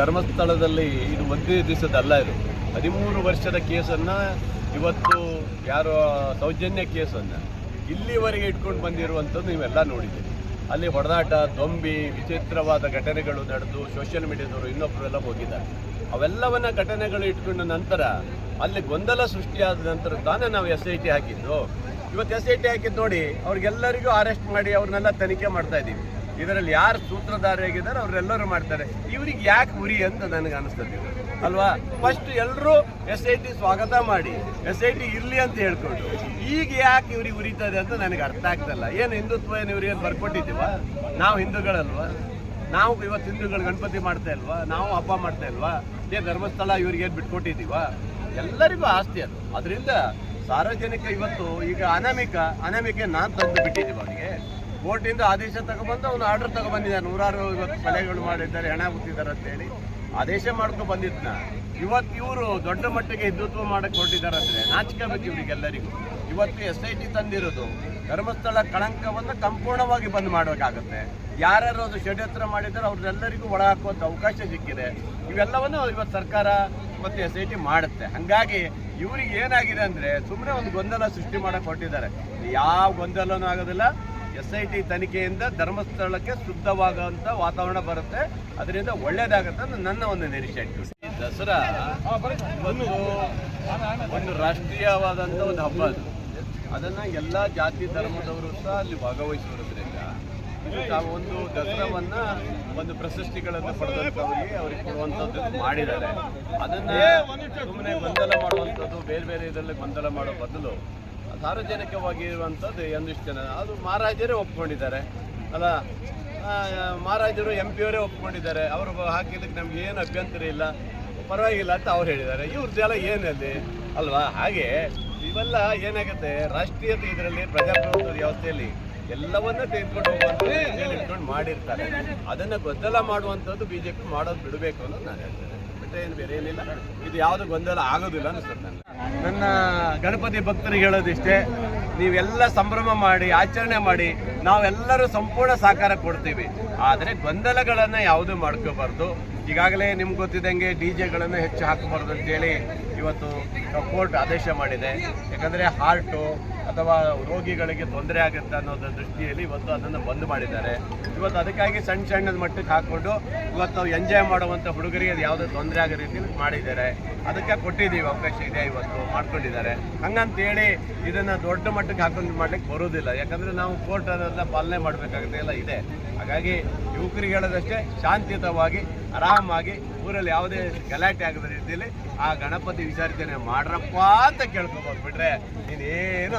ಧರ್ಮಸ್ಥಳದಲ್ಲಿ ಇದು ಒಂದೇ ದಿವಸದಲ್ಲ ಇದು. ಹದಿಮೂರು ವರ್ಷದ ಕೇಸನ್ನು ಇವತ್ತು ಯಾರೋ ಸೌಜನ್ಯ ಕೇಸನ್ನು ಇಲ್ಲಿವರೆಗೆ ಇಟ್ಕೊಂಡು ಬಂದಿರುವಂಥದ್ದು ನೀವೆಲ್ಲ ನೋಡಿದ್ದೀರಿ. ಅಲ್ಲಿ ಹೊಡೆದಾಟ, ದೊಂಬಿ, ವಿಚಿತ್ರವಾದ ಘಟನೆಗಳು ನಡೆದು ಸೋಷಿಯಲ್ ಮೀಡಿಯಾದವರು ಇನ್ನೊಬ್ಬರೆಲ್ಲ ಹೋಗಿದ್ದಾರೆ. ಅವೆಲ್ಲವನ್ನ ಘಟನೆಗಳು ಇಟ್ಕೊಂಡ ನಂತರ ಅಲ್ಲಿ ಗೊಂದಲ ಸೃಷ್ಟಿಯಾದ ನಂತರ ತಾನೇ ನಾವು ಎಸ್ ಐ ಟಿ ಹಾಕಿದ್ದು. ಇವತ್ತು ಎಸ್ ಐ ಟಿ ಹಾಕಿದ್ದು ನೋಡಿ, ಅವ್ರಿಗೆಲ್ಲರಿಗೂ ಅರೆಸ್ಟ್ ಮಾಡಿ ಅವ್ರನ್ನೆಲ್ಲ ತನಿಖೆ ಮಾಡ್ತಾ ಇದ್ದೀವಿ. ಇದರಲ್ಲಿ ಯಾರು ಸೂತ್ರಧಾರಿಯಾಗಿದ್ದಾರೆ ಅವರೆಲ್ಲರೂ ಮಾಡ್ತಾರೆ. ಇವ್ರಿಗೆ ಯಾಕೆ ಉರಿ ಅಂತ ನನಗೆ ಅನಿಸ್ತದೆ. ಅಲ್ವಾ? ಫಸ್ಟ್ ಎಲ್ಲರೂ ಎಸ್ ಐ ಟಿ ಸ್ವಾಗತ ಮಾಡಿ ಎಸ್ ಐ ಟಿ ಇರಲಿ ಅಂತ ಹೇಳ್ಕೊಂಡು, ಈಗ ಯಾಕೆ ಇವ್ರಿಗೆ ಉರಿತದೆ ಅಂತ ನನಗೆ ಅರ್ಥ ಆಗ್ತಲ್ಲ ಏನು ಹಿಂದುತ್ವ, ಏನು ಇವ್ರಿಗೆ ಬರ್ಕೊಟ್ಟಿದ್ದೀವ? ನಾವು ಹಿಂದೂಗಳಲ್ವಾ? ನಾವು ಇವತ್ತು ಹಿಂದೂಗಳು ಗಣಪತಿ ಮಾಡ್ತಾ ಇಲ್ವಾ? ನಾವು ಹಬ್ಬ ಮಾಡ್ತಾ ಇಲ್ವಾ? ಏ ಧರ್ಮಸ್ಥಳ ಇವ್ರಿಗೆ ಏನು ಬಿಟ್ಕೊಟ್ಟಿದ್ದೀವ? ಎಲ್ಲರಿಗೂ ಆಸ್ತಿ ಅದು. ಅದರಿಂದ ಸಾರ್ವಜನಿಕ ಇವತ್ತು ಈಗ ಅನಾಮಿಕ, ಅನಾಮಿಕೆ ನಾನು ತಂದು ಬಿಟ್ಟಿದ್ದೀವಿ ಅವನಿಗೆ. ಕೋರ್ಟಿಂದ ಆದೇಶ ತಗೊಬಂದು ಅವನು ಆರ್ಡರ್ ತಗೊಬಂದಿದ್ದಾನೆ ನೂರಾರು ಇವತ್ತು ಕೊಲೆಗಳು ಮಾಡಿದ್ದಾರೆ, ಹಣ ಅಂತ ಅಂತೇಳಿ. ಆದೇಶ ಮಾಡ್ಕೊಂಡು ಬಂದಿದ್ನ. ಇವತ್ತು ಇವರು ದೊಡ್ಡ ಮಟ್ಟಿಗೆ ಹಿಂದುತ್ವ ಮಾಡಕ್ಕೆ ಹೊರಟಿದ್ದಾರೆ ಅಂದ್ರೆ ನಾಚಿಕೆ ಬೇಕು ಇವರಿಗೆಲ್ಲರಿಗೂ. ಇವತ್ತು ಎಸ್ ಐ ಟಿ ತಂದಿರೋದು ಧರ್ಮಸ್ಥಳ ಕಳಂಕವನ್ನು ಸಂಪೂರ್ಣವಾಗಿ ಬಂದ್ ಮಾಡಬೇಕಾಗುತ್ತೆ. ಯಾರ್ಯಾರು ಅದು ಷಡ್ಯಂತ್ರ ಮಾಡಿದ್ದಾರೆ ಅವ್ರನ್ನೆಲ್ಲರಿಗೂ ಒಳ ಹಾಕುವಂಥ ಅವಕಾಶ ಸಿಕ್ಕಿದೆ. ಇವೆಲ್ಲವನ್ನು ಇವತ್ತು ಸರ್ಕಾರ ಮತ್ತು ಎಸ್ ಐ ಟಿ ಮಾಡುತ್ತೆ. ಹಾಗಾಗಿ ಇವ್ರಿಗೆ ಏನಾಗಿದೆ ಅಂದರೆ ಸುಮ್ಮನೆ ಒಂದು ಗೊಂದಲ ಸೃಷ್ಟಿ ಮಾಡಕ್ಕೆ ಹೊರಟಿದ್ದಾರೆ. ಯಾವ ಗೊಂದಲನೂ ಆಗೋದಿಲ್ಲ. ಎಸ್ ಐ ತನಿಖೆಯಿಂದ ಧರ್ಮಸ್ಥಳಕ್ಕೆ ಶುದ್ಧವಾಗುವಂಥ ವಾತಾವರಣ ಬರುತ್ತೆ. ಅದರಿಂದ ಒಳ್ಳೇದಾಗುತ್ತೆ ಅಂತ ನನ್ನ ಒಂದು ನಿರೀಕ್ಷೆ. ದಸರಾ ಒಂದು ಒಂದು ರಾಷ್ಟ್ರೀಯವಾದಂಥ ಒಂದು ಹಬ್ಬ ಅದು. ಅದನ್ನ ಎಲ್ಲ ಜಾತಿ ಧರ್ಮದವರು ಸಹ ಅಲ್ಲಿ ಭಾಗವಹಿಸುವುದರಿಂದ ತಾವು ಒಂದು ದಸರಾವನ್ನ ಒಂದು ಪ್ರಶಸ್ತಿಗಳನ್ನು ಪಡೆದಂಥವರಿಗೆ ಅವ್ರಿಗೆ ಕೊಡುವಂಥದ್ದು ಮಾಡಿದ್ದಾರೆ. ಅದನ್ನ ಸುಮ್ಮನೆ ಗೊಂದಲ ಮಾಡುವಂಥದ್ದು ಬೇರೆ ಬೇರೆ ಇದರಲ್ಲಿ ಗೊಂದಲ ಮಾಡೋ ಬದಲು ಸಾರ್ವಜನಿಕವಾಗಿ ಇರುವಂಥದ್ದು ಒಂದಿಷ್ಟು ಜನ. ಅದು ಮಹಾರಾಜರೇ ಒಪ್ಕೊಂಡಿದ್ದಾರೆ. ಅಲ್ಲ ಮಹಾರಾಜರು ಎಂ ಪಿಯವರೇ ಒಪ್ಕೊಂಡಿದ್ದಾರೆ. ಅವರು ಹಾಕಿದ್ದಕ್ಕೆ ನಮ್ಗೆ ಏನು ಅಭ್ಯಂತರ ಇಲ್ಲ. ಪರವಾಗಿಲ್ಲ ಅಂತ ಅವ್ರು ಹೇಳಿದ್ದಾರೆ. ಇವ್ರದ್ದೆಲ್ಲ ಏನಲ್ಲಿ ಅಲ್ವಾ? ಹಾಗೆ ಇವೆಲ್ಲ ಏನಾಗುತ್ತೆ? ರಾಷ್ಟ್ರೀಯತೆ ಇದರಲ್ಲಿ ಪ್ರಜಾಪ್ರಭುತ್ವ ವ್ಯವಸ್ಥೆಯಲ್ಲಿ ಎಲ್ಲವನ್ನ ತೆಗೆದುಕೊಂಡು ಹೋಗುವಂಥದ್ದು ಮಾಡಿರ್ತಾರೆ. ಅದನ್ನ ಗೊದ್ದಲ ಮಾಡುವಂಥದ್ದು ಬಿಜೆಪಿ ಮಾಡೋದು ಬಿಡಬೇಕು ಅನ್ನೋದು ನಾನು ಹೇಳ್ತೇನೆ. ಬಿಟ್ಟರೆ ಏನು ಬೇರೆ ಏನಿಲ್ಲ. ಇದು ಯಾವುದು ಗೊಂದಲ ಆಗೋದಿಲ್ಲ ಅನಿಸುತ್ತೆ ನನ್ನ ಗಣಪತಿ ಭಕ್ತರಿಗೆ ಹೇಳೋದಿಷ್ಟೇ, ನೀವೆಲ್ಲ ಸಂಭ್ರಮ ಮಾಡಿ, ಆಚರಣೆ ಮಾಡಿ, ನಾವೆಲ್ಲರೂ ಸಂಪೂರ್ಣ ಸಹಕಾರ ಕೊಡ್ತೀವಿ. ಆದರೆ ಗೊಂದಲಗಳನ್ನು ಯಾವುದು ಮಾಡ್ಕೋಬಾರ್ದು. ಈಗಾಗಲೇ ನಿಮ್ಗೆ ಗೊತ್ತಿದ್ದಂಗೆ ಡಿ ಜೆಗಳನ್ನು ಹೆಚ್ಚು ಹಾಕಬಾರ್ದು ಅಂತೇಳಿ ಇವತ್ತು ಕೋರ್ಟ್ ಆದೇಶ ಮಾಡಿದೆ. ಯಾಕಂದರೆ ಹಾರ್ಟು ಅಥವಾ ರೋಗಿಗಳಿಗೆ ತೊಂದರೆ ಆಗುತ್ತೆ ಅನ್ನೋದ್ರ ದೃಷ್ಟಿಯಲ್ಲಿ ಇವತ್ತು ಅದನ್ನು ಬಂದ್ ಮಾಡಿದ್ದಾರೆ. ಇವತ್ತು ಅದಕ್ಕಾಗಿ ಸಣ್ಣ ಸಣ್ಣದ ಮಟ್ಟಕ್ಕೆ ಹಾಕ್ಕೊಂಡು ಇವತ್ತು ಎಂಜಾಯ್ ಮಾಡುವಂಥ ಹುಡುಗರಿಗೆ ಅದು ಯಾವುದೇ ತೊಂದರೆ ಆಗೋ ರೀತಿಯಲ್ಲಿ ಮಾಡಿದ್ದಾರೆ. ಅದಕ್ಕೆ ಕೊಟ್ಟಿದ್ದೀವಿ ಅವಕಾಶ ಇದೆ ಇವತ್ತು ಮಾಡ್ಕೊಂಡಿದ್ದಾರೆ. ಹಂಗಂತೇಳಿ ಇದನ್ನು ದೊಡ್ಡ ಮಟ್ಟಕ್ಕೆ ಹಾಕೊಂಡು ಮಾಡ್ಲಿಕ್ಕೆ ಬರೋದಿಲ್ಲ ಯಾಕಂದರೆ ನಾವು ಕೋರ್ಟ್ ಅನ್ನೋದನ್ನ ಪಾಲನೆ ಮಾಡಬೇಕಾಗುತ್ತೆ ಎಲ್ಲ ಇದೆ. ಹಾಗಾಗಿ ಯುವಕರಿಗೆ ಹೇಳೋದಷ್ಟೇ, ಶಾಂತಿಯುತವಾಗಿ ಆರಾಮಾಗಿ ಊರಲ್ಲಿ ಯಾವುದೇ ಗಲಾಟೆ ಆಗದ ರೀತಿಯಲ್ಲಿ ಆ ಗಣಪತಿ ವಿಸರ್ಜನೆ ಮಾಡ್ರಪ್ಪ ಅಂತ ಕೇಳ್ಕೊಬೋದು ಬಿಟ್ರೆ ಇನ್ನೇನು